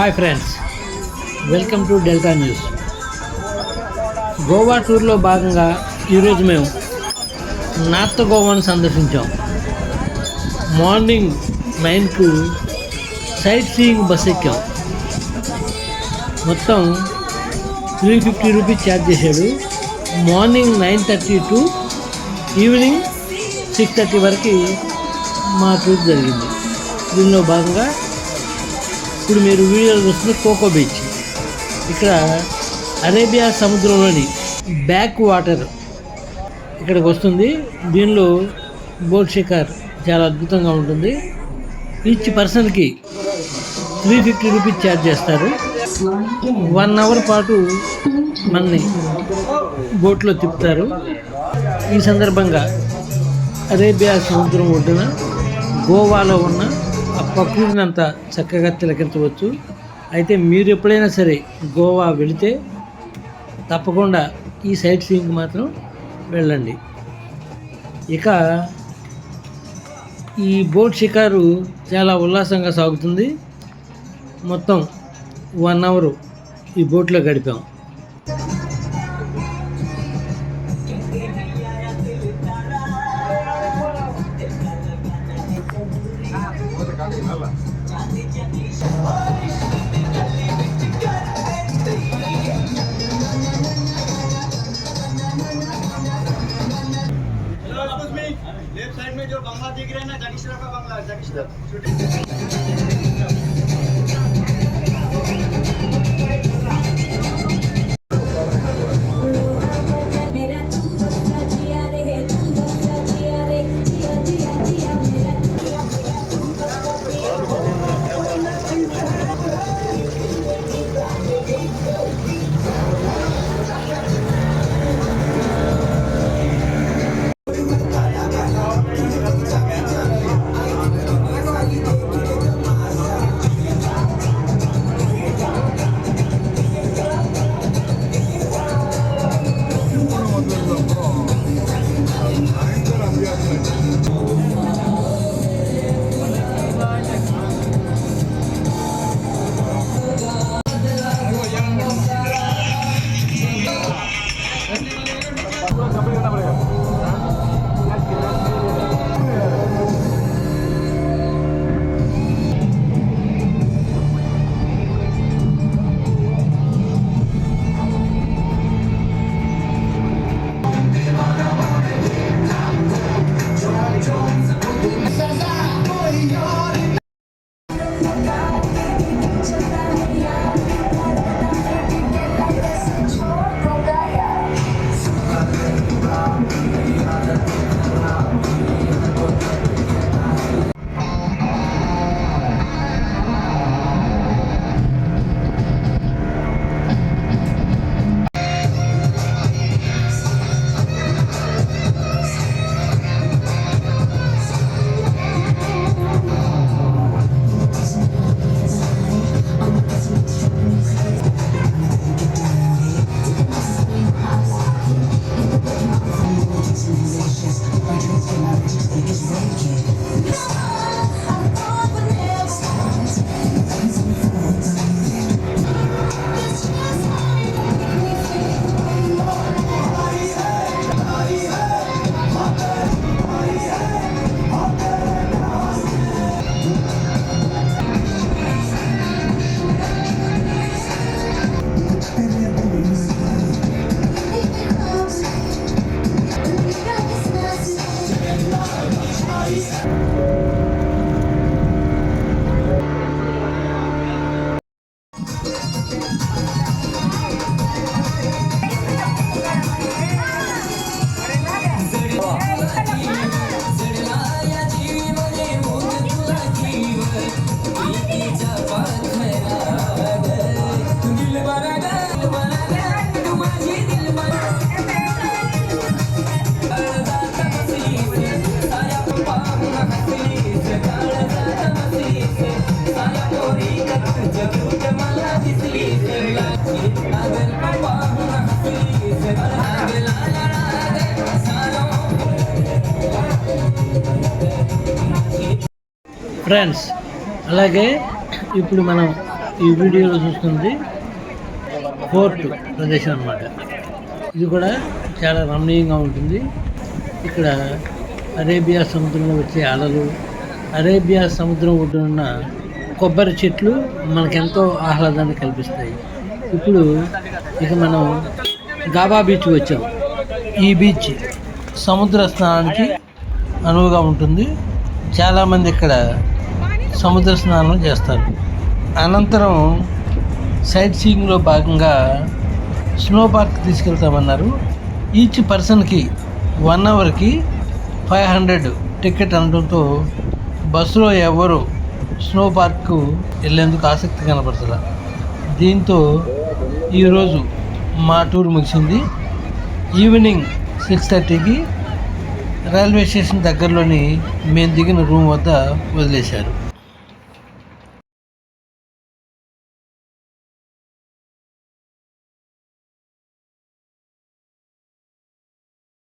Hi friends welcome to Delta News Goa టూర్లో భాగంగా ఈరోజు మేము నార్త్ గోవాను సందర్శించాం. మార్నింగ్ నైన్కు సైట్ సీయింగ్ బస్ ఎక్కాం. మొత్తం త్రీ ఫిఫ్టీ రూపీస్ ఛార్జ్ చేశాడు. Morning nine thirty to evening six thirty వరకు మా టూర్ జరిగింది. దీనిలో భాగంగా ఇప్పుడు మీరు వీడియోలో చూస్తుంది కోకో బీచ్. ఇక్కడ అరేబియా సముద్రంలోని బ్యాక్ వాటర్ ఇక్కడికి వస్తుంది. దీనిలో బోట్ షికార్ చాలా అద్భుతంగా ఉంటుంది. ఈచ్ పర్సన్కి త్రీ ఫిఫ్టీ రూపీస్ ఛార్జ్ చేస్తారు. వన్ అవర్ పాటు మనని బోట్లో తిప్పుతారు. ఈ సందర్భంగా అరేబియా సముద్రం ఒడ్డున గోవాలో ఉన్న ప్రకృతినంత చక్కగా తిలకించవచ్చు. అయితే మీరు ఎప్పుడైనా సరే గోవా వెళితే తప్పకుండా ఈ సైట్ సీయింగ్ మాత్రం వెళ్ళండి. ఇక ఈ బోట్ షికారు చాలా ఉల్లాసంగా సాగుతుంది. మొత్తం వన్ అవర్ ఈ బోట్లో గడిపాం. लेफ़्ट साइड में जो बंगला दिख रहा है ना जगीश्वर का बंगला शूटिंग una ఫ్రెండ్స్. అలాగే ఇప్పుడు మనం ఈ వీడియోలో చూస్తుంది ఫోర్ట్ ప్రదేశం అన్నమాట. ఇది కూడా చాలా రమణీయంగా ఉంటుంది. ఇక్కడ అరేబియా సముద్రంలో వచ్చే అలలు అరేబియా సముద్రం ఒడ్డున కొబ్బరి చెట్లు మనకెంతో ఆహ్లాదాన్ని కల్పిస్తాయి. ఇప్పుడు ఇక మనం గాబా బీచ్ వచ్చాం. ఈ బీచ్ సముద్ర స్నానానికి అనువుగా ఉంటుంది. చాలామంది ఇక్కడ సముద్ర స్నానం చేస్తారు. అనంతరం సైట్ సీయింగ్లో భాగంగా స్నో పార్క్ తీసుకెళ్తామన్నారు. ఈచ్ పర్సన్కి వన్ అవర్కి ఫైవ్ హండ్రెడ్ టికెట్ అనడంతో బస్సులో ఎవరు స్నో పార్క్కు వెళ్ళేందుకు ఆసక్తి కనపడుతుంది దీంతో ఈరోజు మా టూర్ ముగిసింది. ఈవినింగ్ సిక్స్ థర్టీకి రైల్వే స్టేషన్ దగ్గరలోని మేము దిగిన రూమ్ వద్ద వదిలేశారు.